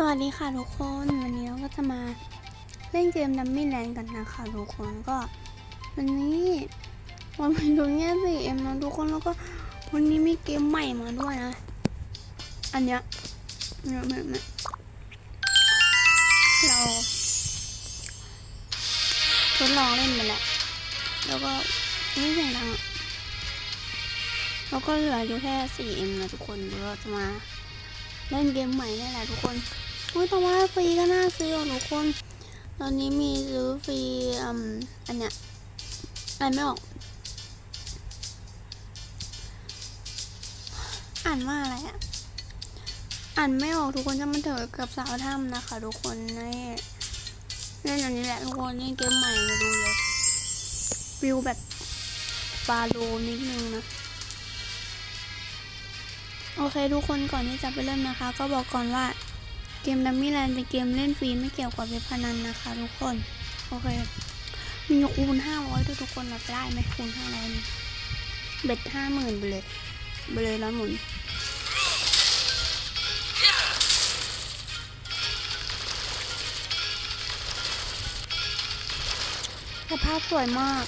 สวัสดีค่ะทุกคนวันนี้เราก็จะมาเล่นเกมดัมมี่แลนด์กันนะคะทุกคนก็ วันนี้วันนี้ตรงเนี้ยสิเอ็มนะทุกคนแล้วก็วันนี้มีเกมใหม่มาด้วยนะ อันเนี้ยเนี่ยเนี่ยเนี่ยเราทดลองเล่นไปแล้วแล้วก็ไม่เสียงดังอะแล้วก็เหลืออยู่แค่สี่เอ็มนะทุกคนเดี๋ยวเราจะมาเล่นเกมใหม่นี่แหละทุกคน อุ้ยแต่ว่าฟรีก็น่าซื้ออะทุกคน ตอนนี้มีซื้อฟรีอืมอันเนี้ยอ่านไม่ออก อ่านว่าอะไรอะอ่านไม่ออกทุกคนจะมาเถอะกับสาวถ้ำนะคะ ทุกคนนี่เล่นอันนี้แหละทุกคนนี่เกมใหม่มาดูเลยฟิลแบบฟาโลนิดนึงนะโอเคทุกคนก่อนที่จะไปเริ่มนะคะ ก็บอกก่อนว่า เกมดัมมี่แลนด์เป็นเกมเล่นฟรีไม่เกี่ยวกับเว็บพนันนะคะทุกคน โอเค มีคูณห้าร้อยด้วยทุกคนเราได้ไหมคูณห้าร้อยนี่เบ็ดห้าหมื่นไปเลยไปเลยร้อยหมุนสภาพสวยมาก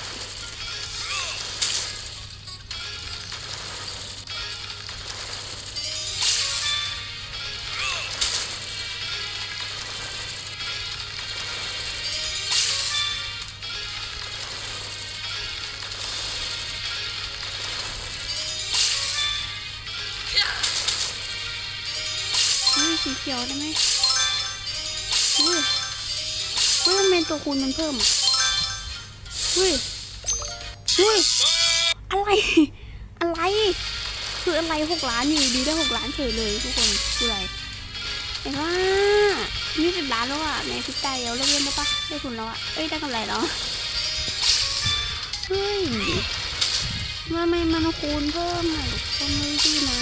สีเขียวได้ไหมอุ้ยอุ้ยทำไมตัวคูณมันเพิ่มอะอุ้ยอุ้ยอะไร อะไร คืออะไรหกล้านอยู่ดีได้หกล้านเฉยเลยทุกคนคืออะไรเห็นว่ายี่สิบล้านแล้วอะในพริกไก่เอาเลิกเล่นได้ปะได้ทุนแล้วอะเอ้ยได้กำไรแล้วเฮ้ยทำไมมันคูณเพิ่มอะทุกคนเลยดีนะ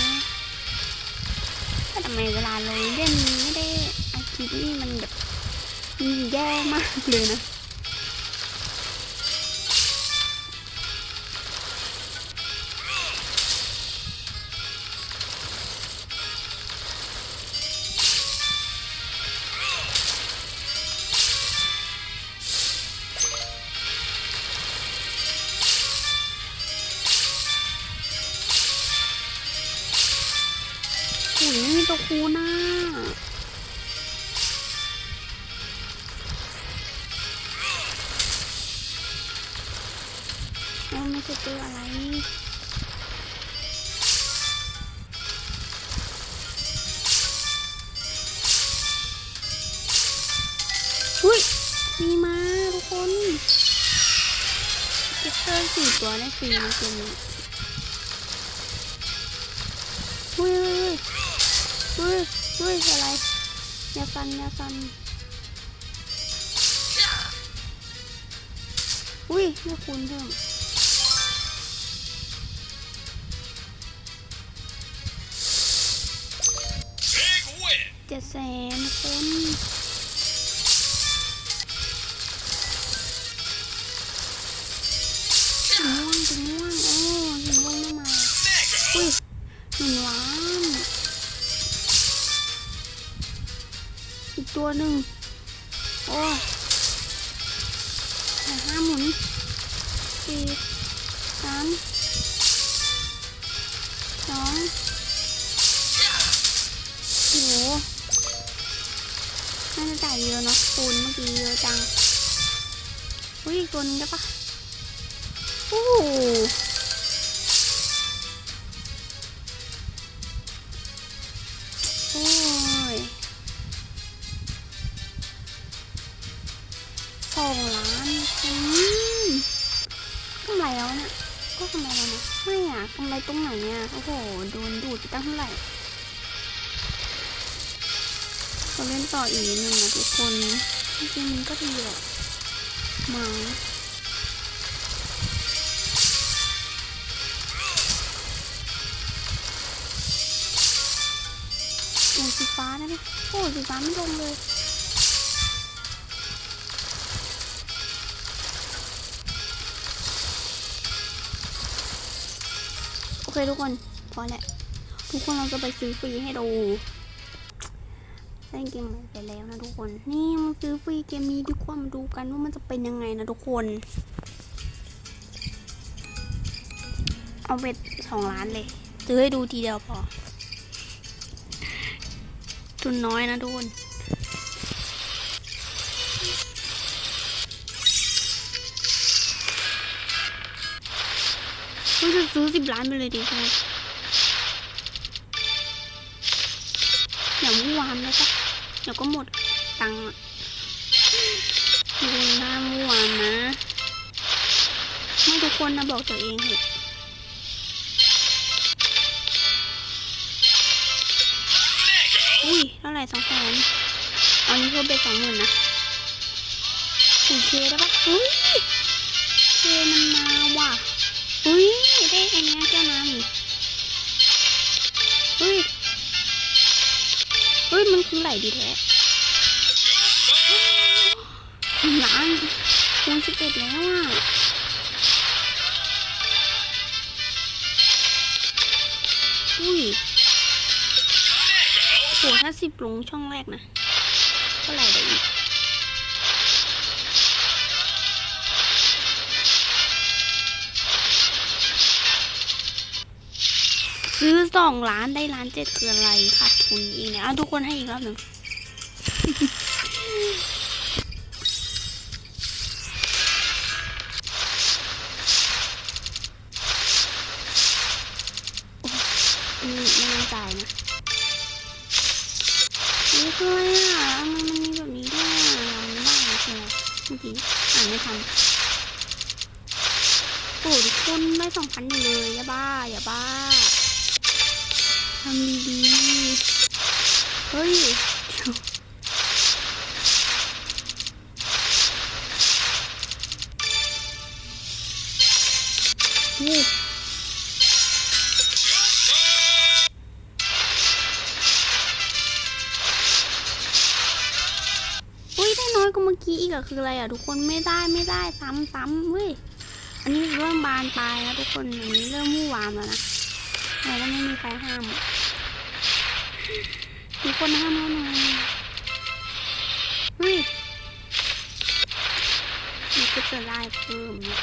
ทำไมเวลาเราเล่นไม่ได้อาคิดนี่มันแบบแย่มากเลยนะ คูน่าแล้วไม่ใช่ตัวอะไรอุ้ยมีมาทุกคนเก็ตเตอร์สี่ตัวได้ฟรีในเกมนี้ อุ้ยอุ้ยอุ้ยอะไรอย่าฟันอย่าฟันอุ้ยไม่คูณเพิ่ม Big win! เจ็ดแสนคน อีกตัวหนึ่งโอ้ห้าหมุนสี่สามสองโอ้โหน่าจะจ่ายเยอะเนาะปูนเมื่อกี้เยอะจังอุ้ยอีกตัวนึงได้ปะโอ้ กำไรตรงไหนอะ โอ้โห โดนดูดไปตั้งเท่าไหร่เราเล่นต่ออีกนิดนึงนะทุกคนจริงๆมันก็ดีแหละมังโอ้สีฟ้าได้ไหมโอ้สีฟ้าไม่ลงเลย เคทุกคนพอแหละทุกคนเราจะไปซื้อฟรีให้ดูเล่นเกมใหม่ไปแล้วนะทุกคน นี่มันซื้อฟรีเกมนี้ดีกว่ามาดูกันว่ามันจะเป็นยังไงนะทุกคน เอาเบ็ดสองล้านเลย ซื้อให้ดูทีเดียวพอ ทุนน้อยนะทุกคน ซื้อสิบล้านไปเลยดีคุณอย่ามุ่วามเลยปะเดี๋ยวก็หมดตังค์อะดูหน้ามุ่วามนะไม่ทุกคนนะบอกตัวเองเถอะอุ้ยเท่าไหร่สองแสนอันนี้ก็เป็นสองหมื่นนะโอเคได้ปะอุ้ยเคมันมาว่ะ อุ้ยได้อันเนี้ยแก้วน้ำนี่เฮ้ยเฮ้ยมันคือไหลดีแท้ถึงล้านคูณสิบเอ็ดแล้วอะอุ้ยโหถ้าสิบลงช่องแรกนะเท่าไหร่ได้อีก ซื้อสองล้านได้ล้านเจ็ดคืออะไรขาดทุนอีกเนี่ยเอาทุกคนให้อีกรอบหนึ่งอ้ยอันนี้ไม่แน่ใจนะนี่คืออะไรอะทำไมมันมีแบบนี้ด้วยอะจำไม่ได้อะคืออะไรเมื่อกี้อ่านไม่ทันโอ้ทุกคนได้สองพันอยู่เลยอย่าบ้าอย่าบ้าำดีๆ เฮ้ยเดี๋ยโอ้อุ้ยได้น้อยกว่าเมื่อกี้อีกอะคืออะไรอะทุกคนไม่ได้ไม่ได้ซ้ำซ้ำเว้ยอันนี้เริ่มบานปลายแล้วทุกคนอันนี้เริ่มมู่วามแล้วนะแต่ก็ไม่มีใครห้ามอะ มีคนห้ามแล้วหน่อยเฮ้ยมันก็จะได้เพิ่มเนี่ย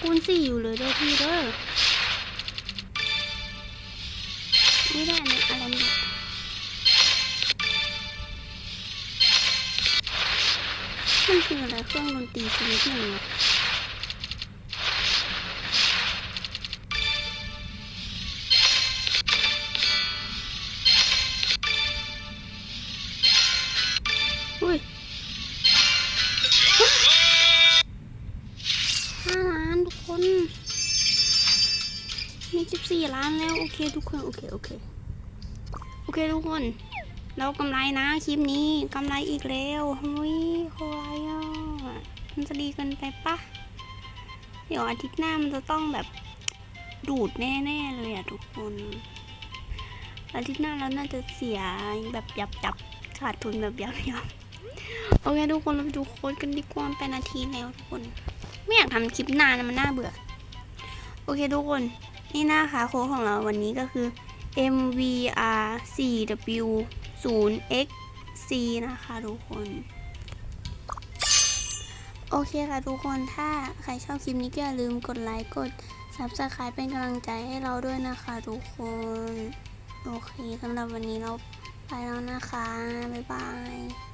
คูณสี่อยู่เลยเด้อพี่เด้อไม่ได้เนี่ยอะไร เนี่ยมันคืออะไรเครื่องดนตรีชนิดหนึ่งอะอุ้ยห้าล้านทุกคนมีสิบสี่ล้านแล้ว โอเคทุกคน โอเค โอเค โอเคทุกคน เรากำไรนะคลิปนี้กำไรอีกแล้วหุ้ยควายอะมันจะดีเกินไปปะเดี๋ยวอาทิตย์หน้ามันจะต้องแบบดูดแน่ๆเลยอะทุกคน อาทิตย์หน้าเราน่าจะเสียแบบยับยับขาดทุนแบบยับยับโอเคทุกคนเราดูโค้ดกันดีกว่าเป็นนาทีแล้วทุกคน ไม่อยากทำคลิปนานมันน่าเบื่อ โอเคทุกคน นี่นะคะโค้ดของเราวันนี้ก็คือ MVR4W 0 x c นะคะทุกคน โอเคค่ะทุกคนถ้าใครชอบคลิปนี้ก็อย่าลืมกดไลค์กด subscribe เป็นกำลังใจให้เราด้วยนะคะทุกคน โอเคสำหรับวันนี้เราไปแล้วนะคะ บ๊ายบาย